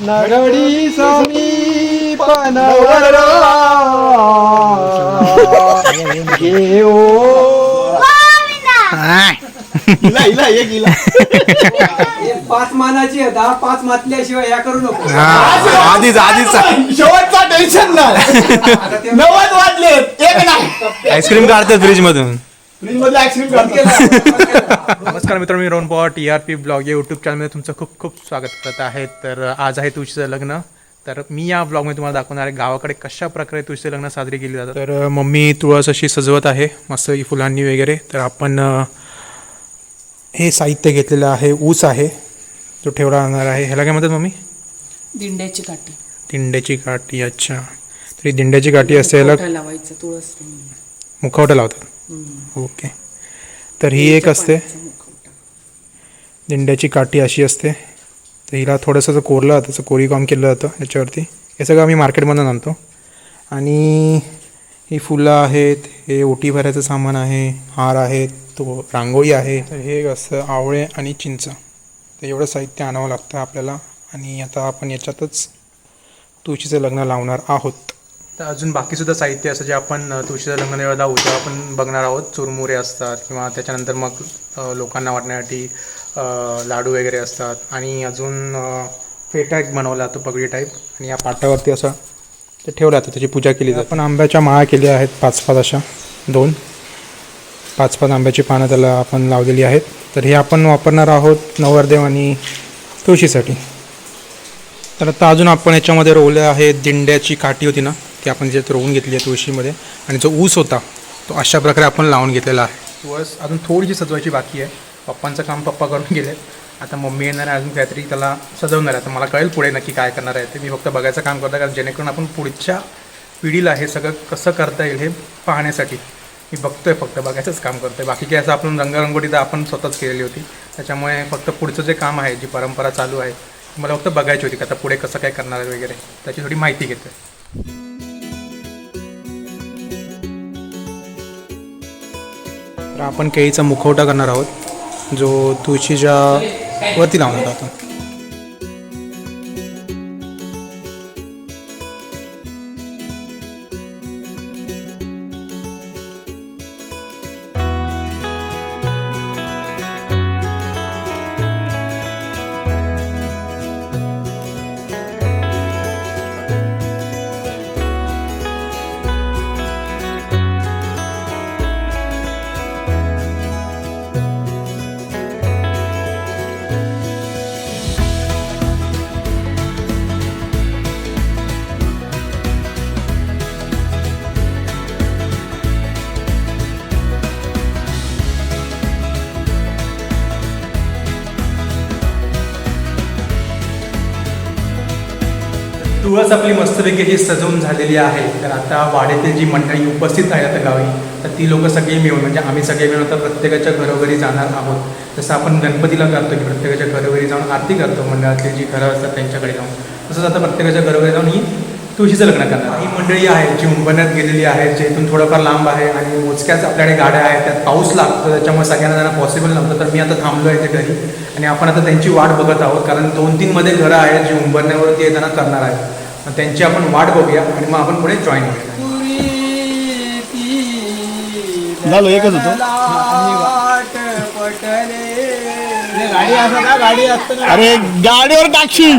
नगडी समी पनवर घेऊ एक हिला पाच मानाची आहे दहा पाच मातल्याशिवाय या करू नको आधीच आधीच शेवटचा टेन्शन नाही नव्वद वाजले एक नाही आईस्क्रीम काढतात फ्रीज मधून फ्रीजमध्ये नमस्कार मित्रांनो मी Rohan Pawar T R P blog या यूट्यूब चॅनलमध्ये तुमचं खूप खूप स्वागत करत आहे. तर आज आहे तुळशीचं लग्न. तर मी या ब्लॉगमध्ये तुम्हाला दाखवणार आहे गावाकडे कशा प्रकारे तुळशीचं लग्न साजरी केली जातात. तर मम्मी तुळस अशी सजवत आहे मस्त फुलांनी वगैरे. तर आपण हे साहित्य घेतलेलं आहे ऊस आहे. तो ठेवला जाणार आहे. ह्याला काय म्हणतात मम्मी? दिंड्याची काठी. दिंड्याची काठी अच्छा. तर ही दिंड्याची काठी असते याला मुखवटा लावायचं तुळस मुखवटा लावतात. ओके. तर ही एक असते. दिंड्याची काठी अशी असते. तर हिला थोडंसं जर कोरलं जातं असं कोरी काम केलं जातं याच्यावरती हे सगळं आम्ही मार्केटमधून आणतो. आणि ही फुलं आहेत हे ओटी भरायचं सामान आहे हार आहेत तो रांगोळी आहे. तर हे असं आवळे आणि चिंच. तर एवढं साहित्य आणावं लागतं आपल्याला. आणि आता आपण याच्यातच तुळशीचं लग्न लावणार आहोत. तर अजून बाकीसुद्धा साहित्य असं जे आपण तुळशीचा तुळशीचं लग्न लावू तेव्हा आपण बघणार आहोत चुरमुरे असतात किंवा त्याच्यानंतर मग लोकांना वाटण्यासाठी लाडू वगैरे असतात. आणि अजून अ, पेटा एक बनवला जातो पगडी टाईप आणि या पाटावरती असं ते ठेवलं जातं. त्याची पूजा केली जाते. आपण आंब्याच्या माळा केल्या आहेत पाच पाच अशा दोन. पाच पाच आंब्याची पानं त्याला आपण लावलेली आहेत. तर हे आपण वापरणार आहोत नवरदेव आणि तुळशीसाठी. तर आता अजून आपण याच्यामध्ये रोवले आहे दिंड्याची काठी होती ना ती आपण त्याच्यात रोवून घेतली आहे तुळशीमध्ये आणि जो ऊस होता तो अशा प्रकारे आपण लावून घेतलेला आहे. तुळस अजून थोडीशी सजवायची बाकी आहे. पप्पांचं काम पप्पा करून गेले. आता मम्मी येणार आहे अजून काहीतरी त्याला सजवणार आहे. तर मला कळेल पुढे नक्की काय करणार आहे ते. मी फक्त बघायचं काम करतो कारण जेणेकरून आपण पुढच्या पिढीला हे सगळं कसं करता येईल हे पाहण्यासाठी मी बघतोय फक्त बघायचंच काम करतोय. बाकी काय असं आपण रंगरंगोटी तर आपण स्वतःच केलेली होती. त्याच्यामुळे फक्त पुढचं जे काम आहे जी परंपरा चालू आहे मला फक्त बघायची होती का आता पुढे कसं काय करणार आहे वगैरे. त्याची थोडी माहिती घेतोय. तर आपण केळीचा मुखवटा करणार आहोत जो तुळशीच्या वरती लावणार आहोत तुळस आपली मस्तपैकी ही सजवून झालेली आहे. तर आता वाड्यातील जी मंडळी उपस्थित आहेत आता गावी तर ती लोक सगळी मिळून म्हणजे आम्ही सगळे मिळून आता प्रत्येकाच्या घरोघरी जाणार आहोत. जसं आपण गणपतीला करतो की प्रत्येकाच्या घरोघरी जाऊन आरती करतो मंडळातली जी घरं असतात त्यांच्याकडे जाऊन. तसंच आता प्रत्येकाच्या घरोघरी जाऊन ही तुळशीचं लग्न करणार. ही मंडळी आहे जी उंबरण्यात गेलेली आहे जे इथून थोडंफार लांब आहे आणि मोजक्याच आपल्याकडे गाड्या आहेत त्यात पाऊस लागतो त्याच्यामुळे सगळ्यांना जाणं पॉसिबल नव्हतं तर मी आता थांबलो आहे ते घरी. आणि आपण आता त्यांची वाट बघत आहोत कारण दोन तीन मध्ये घरं आहेत जी उंबरण्यावरती येताना करणार आहेत. त्यांची आपण वाट बघूया आणि मग आपण पुढे जॉईन होऊया. झालो एकच होतो. गाडी असं का? गाडी असतं अरे गाडीवर टाकशील.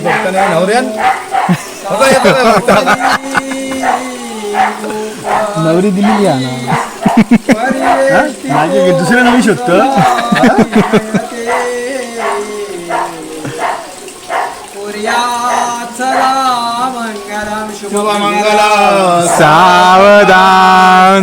पाठी बघताना नवऱ्यान? नवरी दिलेली आहे ना. माझे दुसऱ्या नवी शोधतं. चला मंगलम शुभ मंगला सावधान.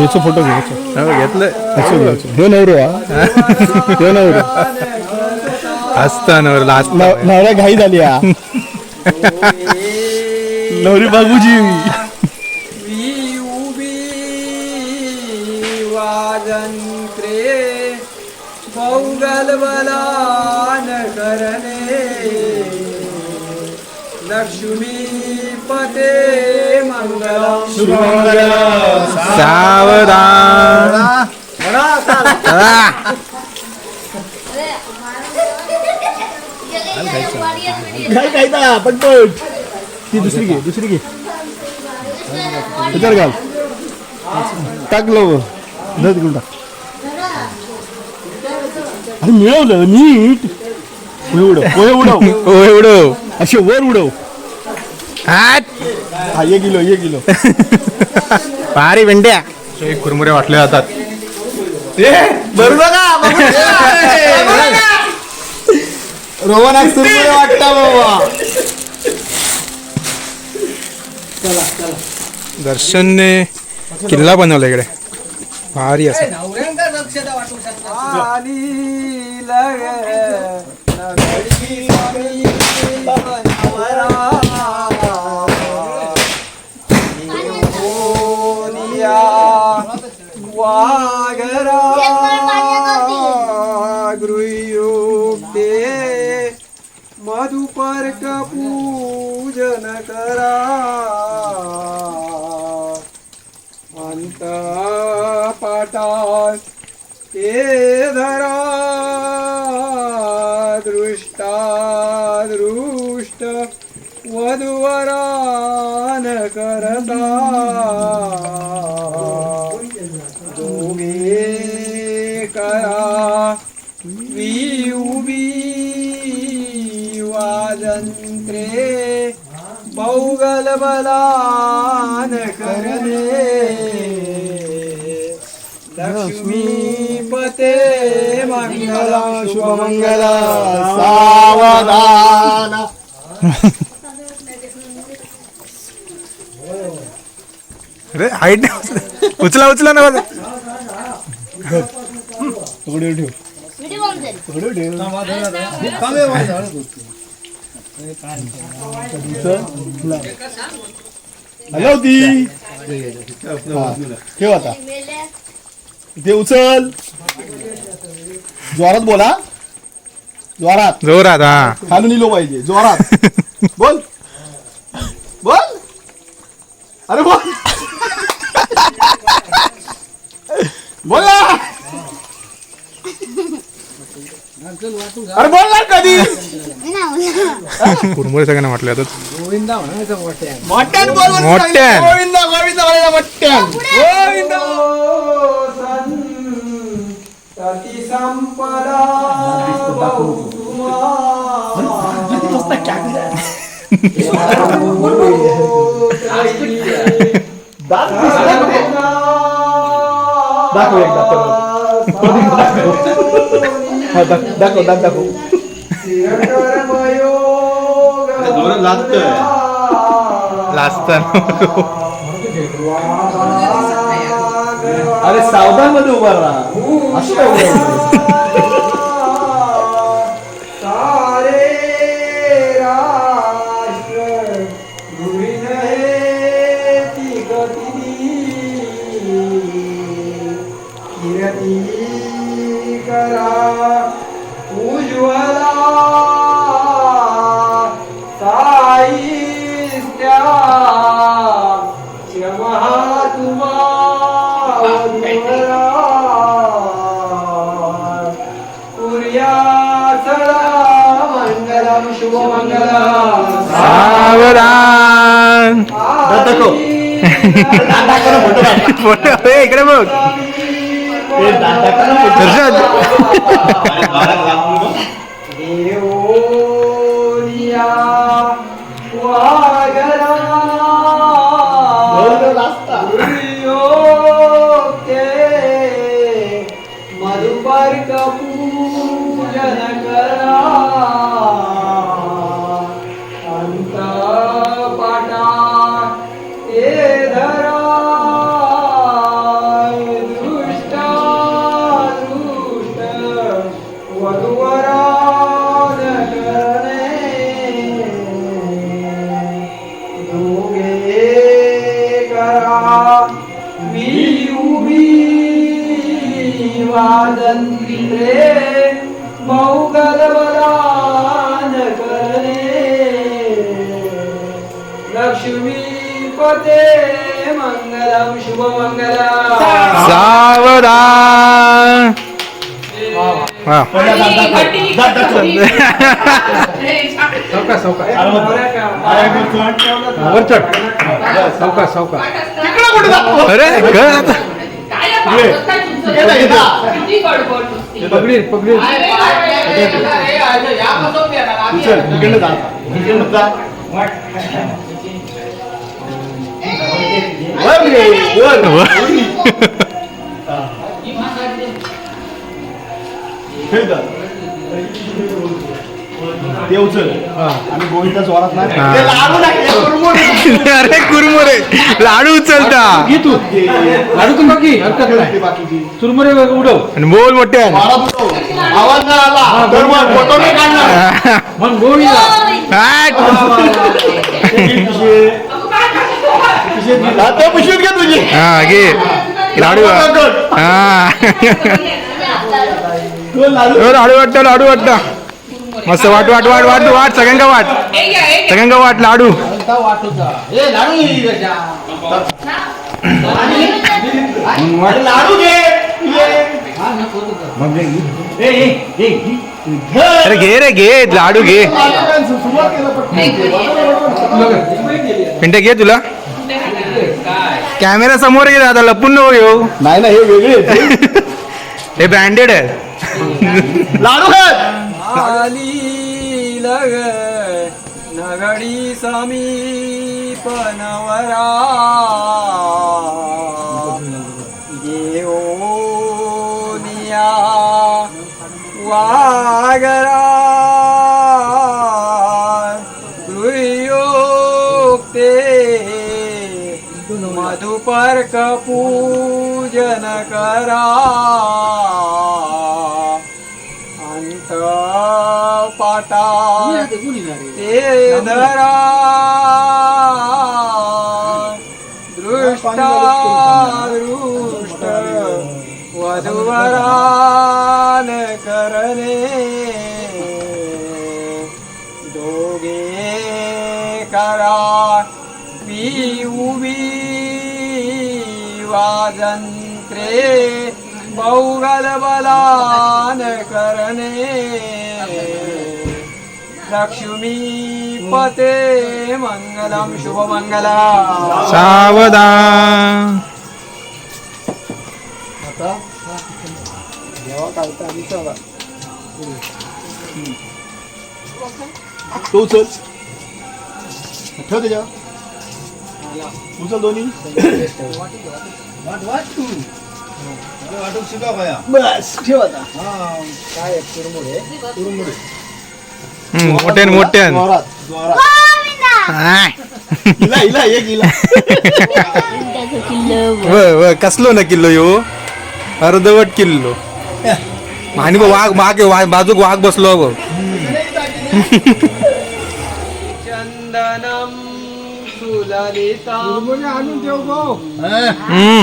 याचा फोटो घे याचा. घेतलं नवरो हा. ह्यो नवरो. असतं लास्ट नव- नवऱ्या घाई झाली हा. नवरी बाबूजी. वी उभी वाजंत्रे बौगल बलान करणे. लक्ष्मी पते मंगलम। सावधान। घाल पटपट. ती दुसरी घे दुसरी घे. इतर घाल. टाकलं धर तिकडून टाक. अरे मिळवलं नीट. पोहे उडव पोहे उडव. एवढं असे वर उडव. हा ये किलो ये किलो भारी भेंड्या. एक कुरमुरे वाटले जातात. रोहन सुरमुरे वाटता बाबा. दर्शनने किल्ला बनवला इकडे. भारी असं. आणि वागरा। गृह्योक्ते मधुपर्क पूजन करा। अंत पाटास ते धरा दृष्टा दृष्ट वधुवरान करता दोघे करा वी उभी वाजंत्रे बौगल बलान करणे. लक्ष्मी पते मंगला शुभमंगला सावधान. अरे हाईट नाही उचला उचला ना ठेव. उघडे ठेव. हॅलो ती हा, ठेव आता. ते उचल. जोरात बोला. जोरात. जोरात हा. खालून इलो पाहिजे. जोरात. बोल. बोल. अरे बोल. बोल. अरे बोल ना कधी कुरमुरे सगळ्यांना वाटले जातात मोठ्यान बोल म्हणून मोठ्यान. सांगितलं. गोविंद गोविंद म्हणायला मोठ्यान गोविंद तती संपदा दात दिसला? दाखव एकदा परत. हा, दाख- दाखव दात दाखव लास्ट अरे सावधानमध्ये उभा राहा अशी काय उभा राहा? फोटो इकडे बघ. ए, मंगलम सावधान हा सावका वर चढ सावका सावका अरे काय आता? पगडी पगडी अरे कुरमुरे लाडू उचलता. घे तू. लाडू तू बाकी हरकत ते नाही. बाकीची चुरमुरे उडव. आणि बोल मोठ्या. आवाज नाही आला तर मग फोटो नाही काढणार मग गोळीला हा, ते पिशवीत घे तुझी. हा घे. लाडू हा. लाडू लाडू वाटतं लाडू वाटतं. मस्त वाट वाट वाट वाट वाट सगळ्यांका वाट. सगळ्यांका वाट लाडू. लाडू. अरे घे. रे घे लाडू घे. पिंटे घे तुला. कॅमेरा समोर घे दादा लपून नको घेऊ. नाही ना हे वेगळे आहेत. हे ब्रँडेड आहे. लाडू खा आली लग नगडी समीप नवरा येओनिया वागरा. मधुपर्क पूजन करा। अंत पाटा ते धरा। दृष्टा दृष्ट वधुवरान करणे। वाजंत्रे बहुगल बलान करणे। लक्ष्मी पते मंगलम शुभमंगला सावधान। तो उचल. ठेव त्याच्यावर. उचल दोन्ही. बस ठेव आता. हम्म, मोठ्यान मोठ्यान जोरात जोरात हाय. हिला हिला एक हिला व व कसलो ना किल्लो यो? अर्धवट किल्लो. आणि वाघ माग वाघ बाजूक वाघ बसलो आणून ठेव गो हम्म.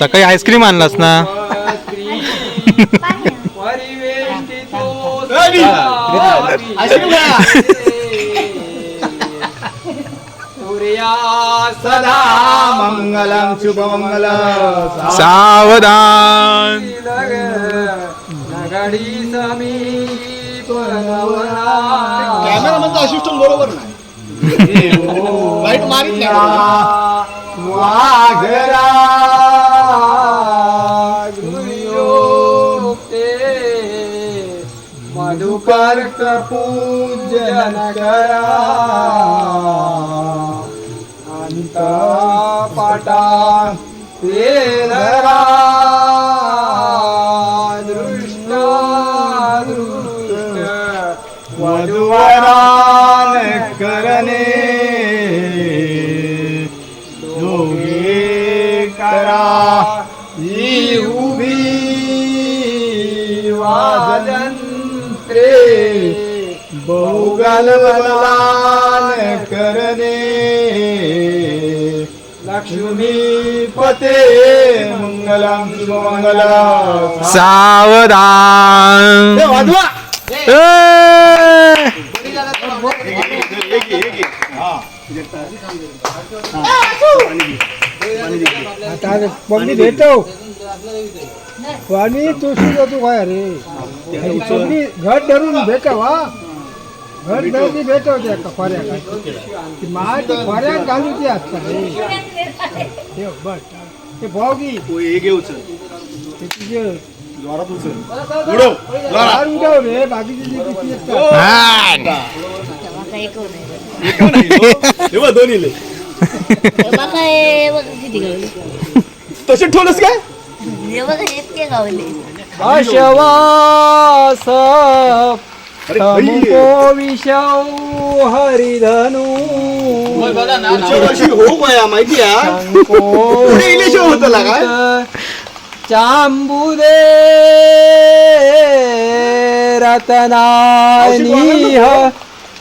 सकाळी आईस्क्रीम आणलास ना? आईस्क्रीम खा. सूर्या सदा मंगलम शुभमंगलम. सावधान. आघाडी समी कॅमेरा म्हणतो असिस्टंट बरोबर नाही. वाईट मारित मधुकर पूजन करा. करा ही उभी वाजंत्रे बहुगल बलान करणे. लक्ष्मी पते मंगलम शुभमंगला सावधान. वाजवा. ए! पगडी भेटव पाणी तोशी जातो काय रे पगडी घट धरून भेटव हा घट धरून भेटव त्या खोऱ्या ती माती खोऱ्यात घालू ती आता रे हे बस ते भावगी हे घेऊ चल ते तुझे जोरात उचल उडव हार उडव रे बाकीचे जे किती येतात हान. हे बघ दोन्ही लय. बघा हे बघा किती गावले तसे ठेवलंस काय हे बघा इतके गावले अशवास तमुको विषौ हरिधनु पुढच्या वर्षी हो गया माहिती आहे पुढे इंग्लिश होतं ला चांबुदे रतनानीह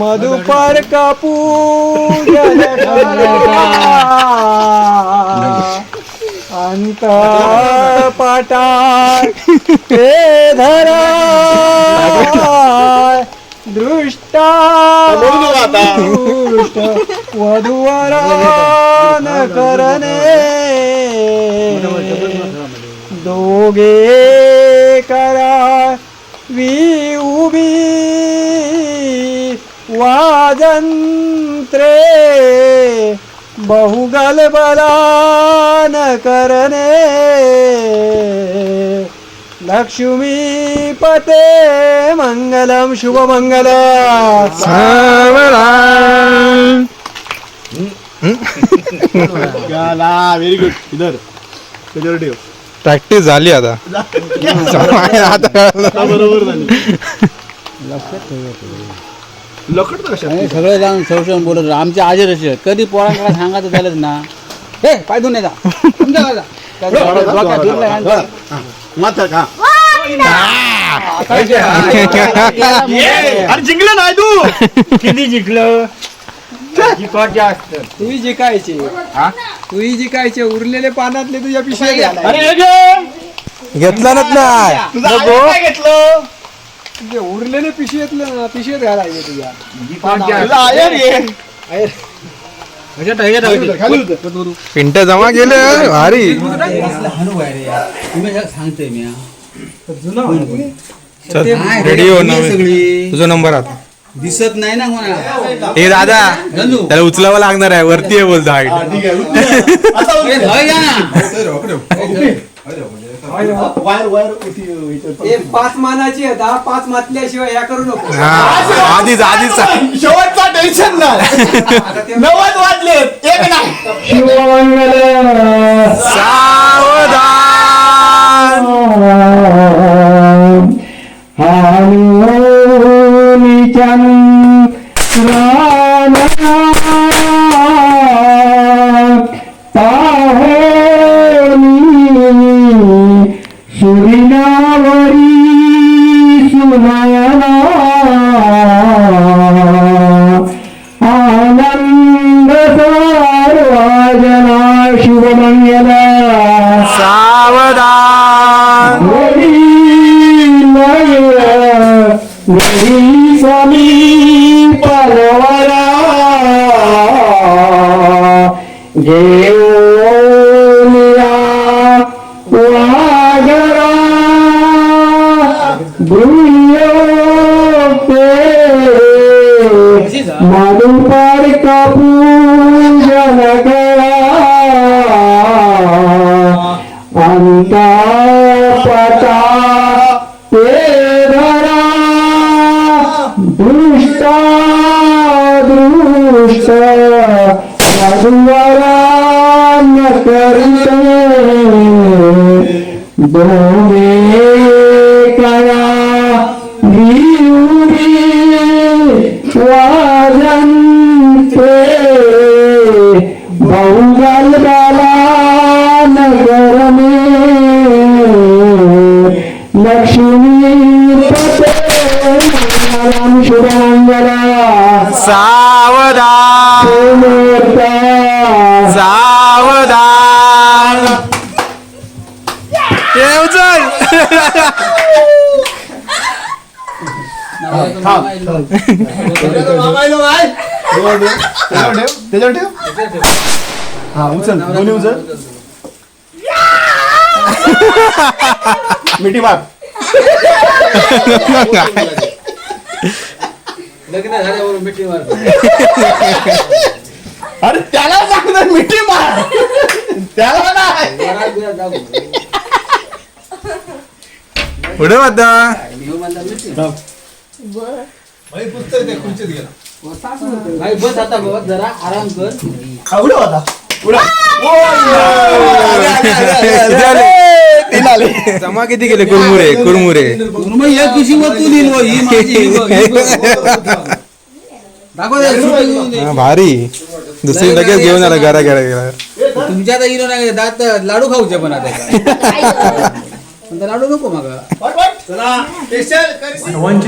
मधुपर कपूजन अंत पाटा ते धरा दृष्टा दृष्ट वधुवरान करणे. दोघे करा वी उभी. वाजंत्रे बहुगल बलान करणे. लक्ष्मी पते मंगलम शुभमंगल सावधान गाला व्हेरी गुड इधर. त्याच्यावर ठेव. प्रॅक्टिस झाली आता. आता बरोबर झाली? कशा सगळे जाऊन संशोधन बोलत राहा. आमचे आजी रशी. कधी पोरांकडे सांगायचं झालंच ना. हे पाय धुवून तुमच्या डोक्यात अरे जिंकलं नाही तू किती जिंकलं? तुम्ही जिकायचे. तुम्ही जिकायचे. उरलेले पानातले तुझ्या पिशव्या घ्यायला. अरे हे घे. घेतला ना नाही. तुझं आईने काय घेतलं? तुझे उरलेले पिशवेतले ना पिशवेत घालायचे तुझ्या. खाली उतर. पिंट जमा केले भारी. तुम्ही सांगतोय मी हा. चल रेडी हो ना सगळी. तुझा नंबर आता. दिसत नाही ना कोणाला. ए दादा. त्याला उचलावं लागणार आहे वरती आहे बोलतो हाईट. ठीक आहे उतर. आता हे ना? वायर वायर होती, ह्याच्यात. हे पाच मानाची आहे दहा पाच मातल्याशिवाय ह्या करू नको. हा आधीच आधीच. शेवटचा टेन्शन नाही. नव्वद वाजले एक नाही. घेऊन या वागरा मधुपर पूजन मधुवरा न त्याच्यावर ठेव त्याच्यावर ठेव हा उचल दोन्ही उचल मिठी मार लग्न झाल्यावर मिठी मार अरे त्याला सांगणार मिठी मार त्याला नाही पुढे आता भाई बस आता बाबा जरा आराम कर. हा, उडव आता जमा किती केले? कुरमुरे कुरमुरे. मग या किशी वस्तू दिली हो, ही माझी, ही बघ, ही बघ. दाखव जरा, shooting करून दे. हा, भारी. दुसरी लगेच घेऊन आला घरा घरा घरा तुमच्या आता हिरो नाही दात लाडू खाऊचे पण आता. पण ते लाडू नको मग. चला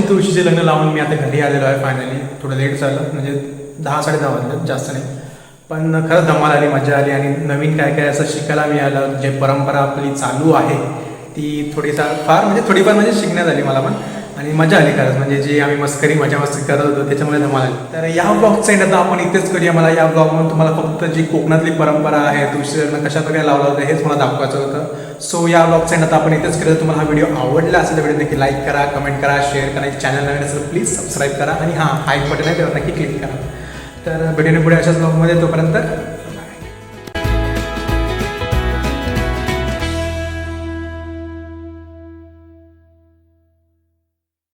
तुळशीचे लग्न लावून मी आता घरी आलेलो आहे फायनली थोडं लेट झालं म्हणजे दहा साडे दहा वाजले जास्त नाही. पण खरंच धमाल आली मजा आली. आणि नवीन काय काय असं शिकायला मिळालं जे परंपरा आपली चालू आहे ती थोडीसा फार म्हणजे थोडीफार म्हणजे शिकण्यात आली मला पण. आणि मजा आली खरंच. म्हणजे जे आम्ही मस्करी मजा मस्ती करत होतो त्याच्यामुळे धमाल आली. तर या ब्लॉगचं एंड आता आपण इथेच करूया. मला या ब्लॉगमधून तुम्हाला फक्त जी कोकणातली परंपरा आहे तुळशी लग्न कशा प्रकारे लावलं होतं हेच मला दाखवायचं होतं. सो या ब्लॉगचा एंड आता आपण इथेच केलं. तुम्हाला हा व्हिडिओ आवडला असेल तर व्हिडिओ नक्की लाईक करा कमेंट करा शेअर करा. चॅनल नवीन असेल प्लीज सबस्क्राईब करा. आणि हां हाईक बटन आहे त्यावर नक्की क्लिक करा. तर व्हिडिओने पुढे अशाच ब्लॉगमध्ये तोपर्यंत